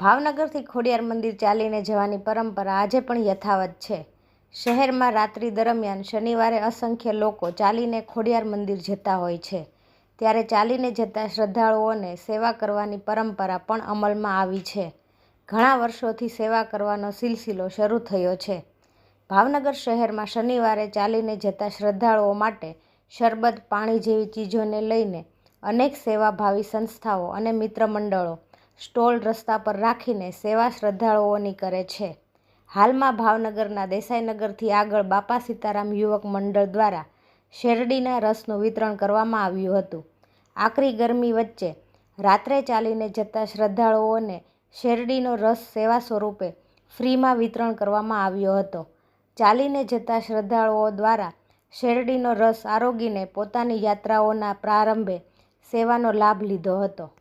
ભાવનગરથી ખોડિયાર મંદિર ચાલીને જવાની પરંપરા આજે પણ યથાવત છે. શહેરમાં રાત્રિ દરમિયાન શનિવારે અસંખ્ય લોકો ચાલીને ખોડિયાર મંદિર જતા હોય છે. ત્યારે ચાલીને જતા શ્રદ્ધાળુઓને સેવા કરવાની પરંપરા પણ અમલમાં આવી છે. ઘણા વર્ષોથી સેવા કરવાનો સિલસિલો શરૂ થયો છે. ભાવનગર શહેરમાં શનિવારે ચાલીને જતા શ્રદ્ધાળુઓ માટે શરબત, પાણી જેવી ચીજોને લઈને અનેક સેવાભાવી સંસ્થાઓ અને મિત્ર મંડળો સ્ટોલ રસ્તા પર રાખીને સેવા શ્રદ્ધાળુઓની કરે છે. હાલમાં ભાવનગરના દેસાઈનગરથી આગળ બાપા સીતારામ યુવક મંડળ દ્વારા શેરડીના રસનું વિતરણ કરવામાં આવ્યું હતું. આકરી ગરમી વચ્ચે રાત્રે ચાલીને જતા શ્રદ્ધાળુઓને શેરડીનો રસ સેવા સ્વરૂપે ફ્રીમાં વિતરણ કરવામાં આવ્યો હતો. ચાલીને જતા શ્રદ્ધાળુઓ દ્વારા શેરડીનો રસ આરોગીને પોતાની યાત્રાઓના પ્રારંભે સેવાનો લાભ લીધો હતો.